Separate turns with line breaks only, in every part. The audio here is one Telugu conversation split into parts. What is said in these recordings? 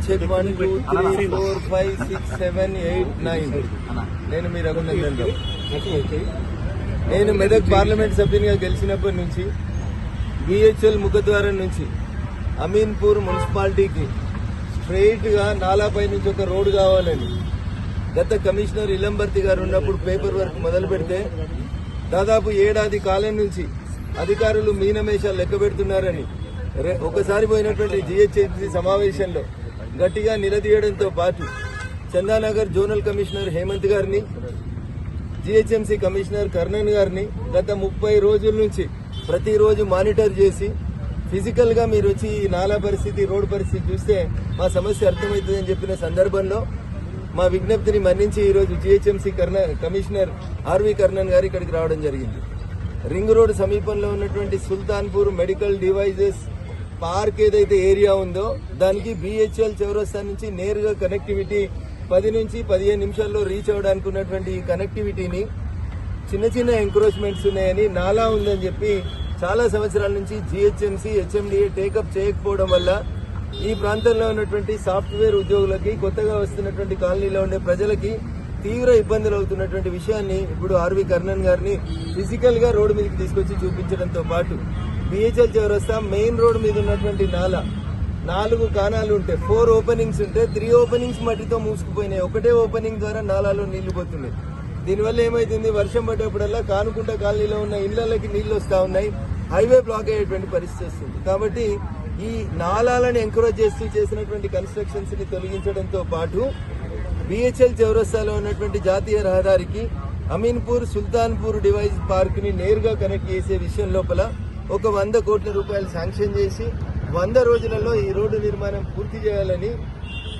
Check one two three four five six seven eight nine నేను మీ రఘునందన్ రావు నేను మెదక్ పార్లమెంట్ సభ్యునిగా గెలిచినప్పటి నుంచి బిహెచ్ఎల్ ముఖద్వారం నుంచి అమీన్పూర్ మున్సిపాలిటీకి స్ట్రైట్గా నాలాపై నుంచి ఒక రోడ్డు కావాలని గత కమిషనర్ ఇలంబర్తి గారు ఉన్నప్పుడు పేపర్ వర్క్ మొదలు పెడితే దాదాపు ఏడాది కాలం నుంచి అధికారులు మీనమేషాలు లెక్క పెడుతున్నారని ఒకసారి పోయినటువంటి జిహెచ్ఎంసీ సమావేశంలో గట్టిగా నిలదీయడంతో పాటు చందానగర్ జోనల్ కమిషనర్ హేమంత్ గారిని జిహెచ్ఎంసీ కమిషనర్ కర్ణన్ గారిని గత ముప్పై రోజుల నుంచి ప్రతిరోజు మానిటర్ చేసి ఫిజికల్గా మీరు వచ్చి ఈ నాలా పరిస్థితి రోడ్డు పరిస్థితి చూస్తే మా సమస్య అర్థమవుతుందని చెప్పిన సందర్భంలో మా విజ్ఞప్తిని మన్నించి ఈరోజు GHMC GHMC Karna commissioner RV Karnan గారు ఇక్కడికి రావడం జరిగింది. రింగ్ రోడ్ సమీపంలో ఉన్నటువంటి సుల్తాన్పూర్ మెడికల్ డివైజెస్ పార్క్ ఏదైతే ఏరియా ఉందో దానికి బిహెచ్ఎల్ చౌరస్తా నుంచి నేరుగా కనెక్టివిటీ పది నుంచి పదిహేను నిమిషాల్లో రీచ్ అవడానికి ఉన్నటువంటి ఈ కనెక్టివిటీని చిన్న చిన్న ఎంక్రోచ్మెంట్స్ ఉన్నాయని నాలా ఉందని చెప్పి చాలా సంవత్సరాల నుంచి జిహెచ్ఎంసీ హెచ్ఎండిఏ టేకప్ చేయకపోవడం వల్ల ఈ ప్రాంతంలో ఉన్నటువంటి సాఫ్ట్వేర్ ఉద్యోగులకి కొత్తగా వస్తున్నటువంటి కాలనీలో ఉండే ప్రజలకి తీవ్ర ఇబ్బందులు అవుతున్నటువంటి విషయాన్ని ఇప్పుడు ఆర్వి కర్ణన్ గారిని ఫిజికల్గా రోడ్డు మీదకి తీసుకొచ్చి చూపించడంతో పాటు బిహెచ్ఎల్ చౌరస్తా మెయిన్ రోడ్ మీద ఉన్నటువంటి నాల. నాలుగు కానాలు ఉంటాయి ఫోర్ ఓపెనింగ్స్ ఉంటే త్రీ ఓపెనింగ్స్ మట్టితో మూసుకుపోయినాయి. ఒకటే ఓపెనింగ్ ద్వారా నాలాలో నీళ్ళు పోతున్నాయి. దీనివల్ల ఏమైతుంది? వర్షం పడ్డప్పుడల్లా కానుకుంట కాలనీలో ఉన్న ఇళ్ళకి నీళ్ళు వస్తా ఉన్నాయి. హైవే బ్లాక్ అయ్యేటువంటి పరిస్థితి వస్తుంది. కాబట్టి ఈ నాలాలను ఎంకరేజ్ చేస్తూ చేసినటువంటి కన్స్ట్రక్షన్స్ని తొలగించడంతో పాటు బిహెచ్ఎల్ చౌరస్తాలో ఉన్నటువంటి జాతీయ రహదారికి అమీన్పూర్ సుల్తాన్పూర్ డివైస్ పార్క్ని నేరుగా కనెక్ట్ చేసే విషయం లోపల ఒక వంద కోట్ల రూపాయలు శాంక్షన్ చేసి వంద రోజులలో ఈ రోడ్డు నిర్మాణం పూర్తి చేయాలని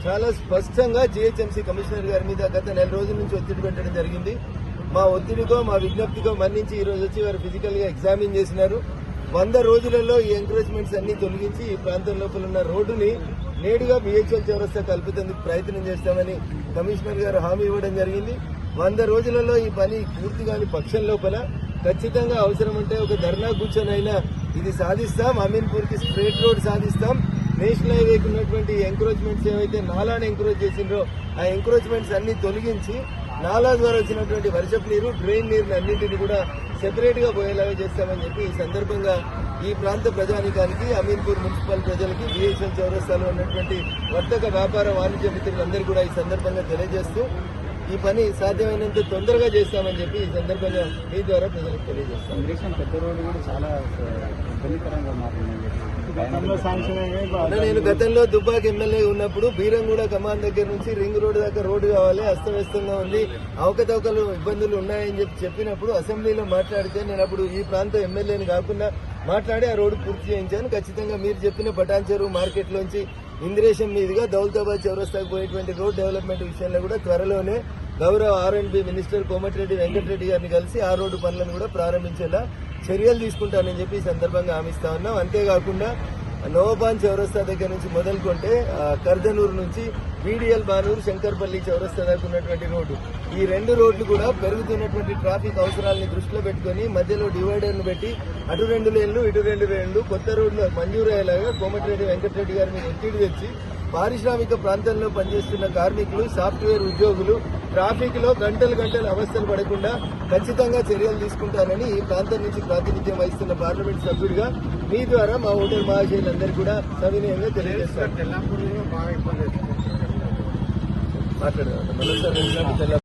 చాలా స్పష్టంగా జిహెచ్ఎంసీ కమిషనర్ గారి మీద గత నెల రోజుల నుంచి ఒత్తిడి పెట్టడం జరిగింది. మా ఒత్తిడికో మా విజ్ఞప్తికో మన్నించి ఈ రోజు వచ్చి వారు ఫిజికల్గా ఎగ్జామిన్ చేసినారు. వంద రోజులలో ఈ ఎంకరేజ్మెంట్స్ అన్ని తొలగించి ఈ ప్రాంతం లోపల ఉన్న రోడ్డుని నేరుగా బిహెచ్ఎల్ చౌరస్తా కల్పితేందుకు ప్రయత్నం చేస్తామని కమిషనర్ గారు హామీ ఇవ్వడం జరిగింది. వంద రోజులలో ఈ పని పూర్తి కాని పక్షం లోపల ఖచ్చితంగా అవసరం అంటే ఒక ధర్నా కూర్చొనైనా ఇది సాధిస్తాం. అమీన్పూర్కి స్ట్రేట్ రోడ్ సాధిస్తాం. నేషనల్ హైవేకి ఉన్నటువంటి ఎంక్రోచ్మెంట్స్ ఏవైతే నాలాని ఎంకరేజ్ చేసిండ్రో ఆ ఎంక్రోచ్మెంట్స్ అన్ని తొలగించి నాలా ద్వారా వచ్చినటువంటి వర్షపు నీరు డ్రైన్ నీరుని అన్నింటినీ కూడా సెపరేట్గా పోయేలాగా చేస్తామని చెప్పి ఈ సందర్భంగా ఈ ప్రాంత ప్రజానికానికి అమీన్పూర్ మున్సిపల్ ప్రజలకి బిఎస్ఎల్ చౌరస్తాలో ఉన్నటువంటి వర్తక వ్యాపార వాణిజ్య మిత్రులందరూ కూడా ఈ సందర్భంగా తెలియజేస్తూ ఈ పని సాధ్యమైనంత తొందరగా చేస్తామని చెప్పి ఈ సందర్భంగా మీ ద్వారా ప్రజలకు తెలియజేస్తాం.
ఇరిగేషన్ పెద్ద రోడ్డు కూడా చాలా ఇబ్బందికరంగా మారింది
గతంలో శాంక్షన్ అయినాయి
అన్న, నేను గతంలో దుబ్బాక ఎమ్మెల్యే ఉన్నప్పుడు బీరంగూడ కమాన్ దగ్గర నుంచి రింగ్ రోడ్ దాకా రోడ్డు కావాలి అస్తవ్యస్తంగా ఉంది అవకతవకలు ఇబ్బందులు ఉన్నాయని చెప్పి చెప్పినప్పుడు అసెంబ్లీలో మాట్లాడితే నేను అప్పుడు ఈ ప్రాంత ఎమ్మెల్యేని కాకుండా మాట్లాడి ఆ రోడ్డు పూర్తి చేయించాను. ఖచ్చితంగా మీరు చెప్పిన పటాన్ చెరువు మార్కెట్ లోంచి ఇంద్రేశం మీదుగా దౌలతాబాద్ చౌరస్తాకు పోయేటువంటి రోడ్ డెవలప్మెంట్ విషయంలో కూడా త్వరలోనే గౌరవ R and B minister Komatireddy Venkatreddy గారిని కలిసి ఆ రోడ్డు పనులను కూడా ప్రారంభించేలా చర్యలు తీసుకుంటానని చెప్పి ఈ సందర్భంగా హామీస్తా ఉన్నాం. అంతేకాకుండా నోబాన్ చౌరస్తా దగ్గర నుంచి మొదలుకుంటే కర్దనూరు నుంచి బీడీఎల్ బానూరు శంకర్పల్లి చౌరస్తా దాకా ఉన్నటువంటి రోడ్డు. ఈ రెండు రోడ్లు కూడా పెరుగుతున్నటువంటి ట్రాఫిక్ అవసరాలని దృష్టిలో పెట్టుకుని మధ్యలో డివైడర్ను పెట్టి అటు రెండు లేన్లు ఇటు రెండు లేన్లు కొత్త రోడ్లు మంజూరు అయ్యేలాగా కోమటిరెడ్డి వెంకటరెడ్డి గారి మీద ఒత్తిడి తెచ్చి పారిశ్రామిక ప్రాంతంలో పనిచేస్తున్న కార్మికులు సాఫ్ట్వేర్ ఉద్యోగులు ట్రాఫిక్లో గంటలు గంటలు అవస్థలు పడకుండా ఖచ్చితంగా చర్యలు తీసుకుంటానని ఈ ప్రాంతం నుంచి ప్రాతినిధ్యం వహిస్తున్న పార్లమెంట్ సభ్యుడిగా మీ ద్వారా మా ఓటర్ మహాశైలందరూ కూడా సవినయంగా తెలియజేస్తారు
తెల్లాపూర్లో